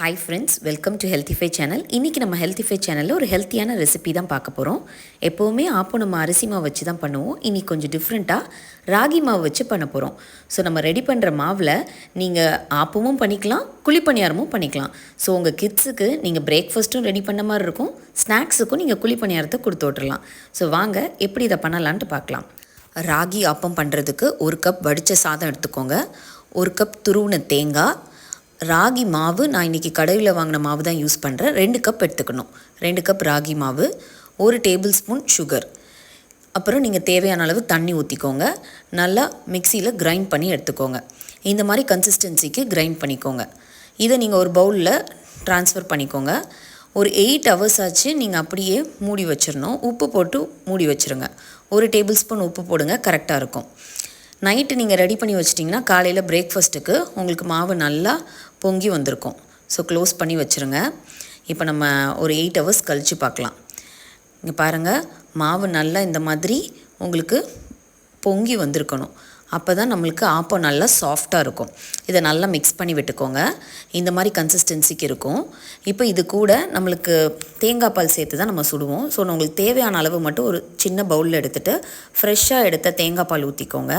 Hi friends welcome to healthify channel இன்றைக்கி நம்ம Healthify சேனலில் ஒரு ஹெல்த்தியான ரெசிபி தான் பார்க்க போகிறோம் எப்போவுமே ஆப்போ நம்ம அரிசி மாவு வச்சு தான் பண்ணுவோம். இன்றைக்கி கொஞ்சம் டிஃப்ரெண்ட்டாக ராகி மாவு வச்சு பண்ண போகிறோம் ஸோ நம்ம ரெடி பண்ணுற மாவில் நீங்கள் ஆப்பமும் பண்ணிக்கலாம் குழிப்பணியாரமும் பண்ணிக்கலாம். ஸோ உங்கள் கிட்ஸுக்கு நீங்கள் பிரேக்ஃபாஸ்ட்டும் ரெடி பண்ண மாதிரி இருக்கும். ஸ்நாக்ஸுக்கும் நீங்கள் குழிப்பணியாரத்தை கொடுத்து விட்றலாம் ஸோ வாங்க எப்படி இதை பண்ணலான்ட்டு பார்க்கலாம். ராகி ஆப்பம் பண்ணுறதுக்கு ஒரு கப் வடித்த சாதம் எடுத்துக்கோங்க. ஒரு கப் துருவின தேங்காய் ராகி மாவு நான் இன்றைக்கி கடையில் வாங்கின மாவு தான் யூஸ் பண்ணுறேன் ரெண்டு கப் எடுத்துக்கணும். ரெண்டு கப் ராகி மாவு ஒரு டேபிள் ஸ்பூன் சுகர் அப்புறம் நீங்கள் தேவையான அளவு தண்ணி ஊற்றிக்கோங்க நல்லா மிக்சியில் கிரைண்ட் பண்ணி எடுத்துக்கோங்க. இந்த மாதிரி கன்சிஸ்டன்சிக்கு கிரைண்ட் பண்ணிக்கோங்க. இதை நீங்கள் ஒரு பவுலில் ட்ரான்ஸ்ஃபர் பண்ணிக்கோங்க. ஒரு எயிட் ஹவர்ஸ் ஆச்சு நீங்கள் அப்படியே மூடி வச்சிடணும் உப்பு போட்டு மூடி வச்சுருங்க. ஒரு டேபிள் ஸ்பூன் உப்பு போடுங்க கரெக்டாக இருக்கும். நைட்டு நீங்கள் ரெடி பண்ணி வச்சிட்டிங்கன்னா காலையில் பிரேக்ஃபாஸ்ட்டுக்கு உங்களுக்கு மாவு நல்லா பொங்கி வந்திருக்கும். ஸோ க்ளோஸ் பண்ணி வச்சுருங்க. இப்போ நம்ம ஒரு எயிட் ஹவர்ஸ் கழித்து பார்க்கலாம். இங்கே பாருங்கள் மாவு நல்லா இந்த மாதிரி உங்களுக்கு பொங்கி வந்திருக்கணும். அப்போ தான் நம்மளுக்கு ஆப்பம் நல்லா சாஃப்டாக இருக்கும். இதை நல்லா மிக்ஸ் பண்ணி விட்டுக்கோங்க. இந்த மாதிரி கன்சிஸ்டன்சிக்கு இருக்கும். இப்போ இது கூட நம்மளுக்கு தேங்காய் பால் சேர்த்து தான் நம்ம சுடுவோம். ஸோ உங்களுக்கு தேவையான அளவு மட்டும் ஒரு சின்ன பவுலில் எடுத்துகிட்டு ஃப்ரெஷ்ஷாக எடுத்த தேங்காய் பால் ஊற்றிக்கோங்க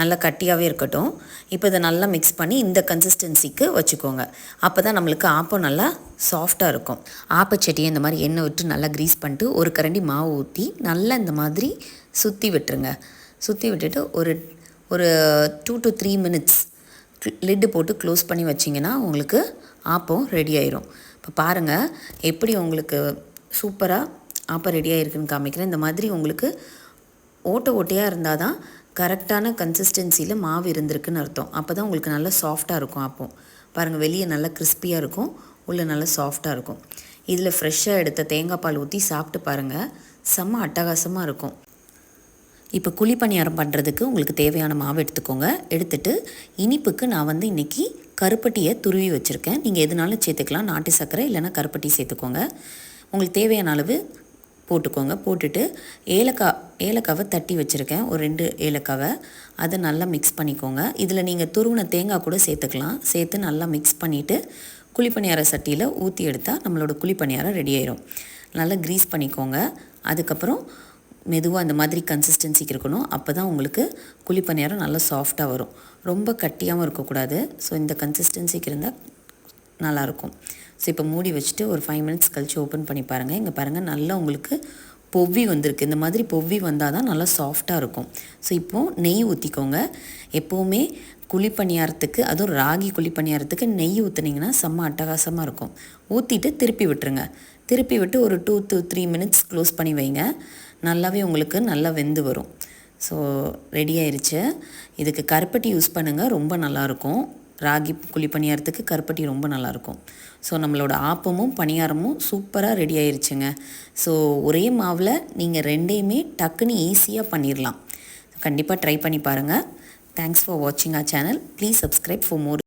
நல்லா கட்டியாகவே இருக்கட்டும். இப்போ இதை நல்லா மிக்ஸ் பண்ணி இந்த கன்சிஸ்டன்சிக்கு வச்சுக்கோங்க. அப்போ தான் நம்மளுக்கு ஆப்பம் நல்லா சாஃப்டாக இருக்கும். ஆப்பச்சட்டியை இந்த மாதிரி எண்ணெய் விட்டு நல்லா க்ரீஸ் பண்ணிட்டு ஒரு கரண்டி மாவு ஊற்றி நல்லா இந்த மாதிரி சுற்றி விட்டுருங்க. சுற்றி விட்டுட்டு ஒரு ஒரு two to three minutes lid போட்டு க்ளோஸ் பண்ணி வச்சிங்கன்னா உங்களுக்கு ஆப்பம் ரெடி ஆயிரும். இப்போ பாருங்கள் எப்படி உங்களுக்கு சூப்பராக ஆப்பம் ரெடி ஆகிருக்குன்னு காமிக்கிறேன். இந்த மாதிரி உங்களுக்கு ஓட்டை ஓட்டையாக இருந்தால் தான் கரெக்டான கன்சிஸ்டன்சியில் மாவு இருந்திருக்குன்னு அர்த்தம். அப்போ தான் உங்களுக்கு நல்லா சாஃப்டாக இருக்கும் அப்போ. பாருங்கள் வெளியே நல்லா கிறிஸ்பியாக இருக்கும் உள்ளே நல்லா சாஃப்டாக இருக்கும். இதில் ஃப்ரெஷ்ஷாக எடுத்த தேங்காய் பால் ஊற்றி சாப்பிட்டு பாருங்கள் செம்ம அட்டகாசமாக இருக்கும். இப்போ குழி பணியாரம் பண்ணுறதுக்கு உங்களுக்கு தேவையான மாவு எடுத்துக்கோங்க. எடுத்துட்டு இனிப்புக்கு நான் வந்து இன்றைக்கி கருப்பட்டியை துருவி வச்சுருக்கேன். நீங்கள் எதுனாலும் சேர்த்துக்கலாம். நாட்டு சர்க்கரை இல்லைனா கருப்பட்டி சேர்த்துக்கோங்க. உங்களுக்கு தேவையான அளவு போட்டுக்கோங்க. போட்டுட்டு ஏலக்காய் ஏலக்காவை தட்டி வச்சுருக்கேன். ஒரு ரெண்டு ஏலக்காவை. அதை நல்லா மிக்ஸ் பண்ணிக்கோங்க. இதில் நீங்கள் துருவின தேங்காய் கூட சேர்த்துக்கலாம். சேர்த்து நல்லா மிக்ஸ் பண்ணிவிட்டு குழிப்பணியார சட்டியில் ஊற்றி எடுத்தால் நம்மளோட குழிப்பணியாரம் ரெடி ஆயிரும். நல்லா க்ரீஸ் பண்ணிக்கோங்க. அதுக்கப்புறம் மெதுவாக அந்த மாதிரி கன்சிஸ்டன்சிக்கு இருக்கணும். அப்போ தான் உங்களுக்கு குழிப்பணியாரம் நல்லா சாஃப்டாக வரும். ரொம்ப கட்டியாகவும் இருக்கக்கூடாது. ஸோ இந்த கன்சிஸ்டன்சிக்கு இருந்தால் நல்லாயிருக்கும். ஸோ இப்போ மூடி வச்சுட்டு ஒரு ஃபைவ் மினிட்ஸ் கழித்து ஓப்பன் பண்ணி பாருங்கள் இங்கே பாருங்கள் நல்லா உங்களுக்கு பொவ்வி வந்திருக்கு. இந்த மாதிரி பொவ்வி வந்தால் தான் நல்லா சாஃப்டாக இருக்கும். ஸோ இப்போது நெய் ஊற்றிக்கோங்க எப்போவுமே குழிப்பணியாரத்துக்கு அதுவும் ராகி குழிப்பணியாரத்துக்கு நெய் ஊற்றுனீங்கன்னா செம்ம அட்டகாசமாக இருக்கும். ஊற்றிட்டு திருப்பி விட்டுருங்க. திருப்பி விட்டு ஒரு two to three minutes close பண்ணி வைங்க. நல்லாவே உங்களுக்கு நல்லா வெந்து வரும். ஸோ ரெடி ஆயிடுச்சு இதுக்கு கருப்பட்டி யூஸ் பண்ணுங்கள் ரொம்ப நல்லாயிருக்கும் ராகி குழி பணியாரத்துக்கு கருப்பட்டி ரொம்ப நல்லாயிருக்கும். ஸோ நம்மளோட ஆப்பமும் பணியாரமும் சூப்பராக ரெடி ஆயிருச்சுங்க. ஸோ ஒரே மாவில் நீங்கள் ரெண்டையுமே டக்குன்னு ஈஸியாக பண்ணிடலாம் கண்டிப்பாக ட்ரை பண்ணி பாருங்கள் தேங்க்ஸ் ஃபார் வாட்சிங் our channel please subscribe for more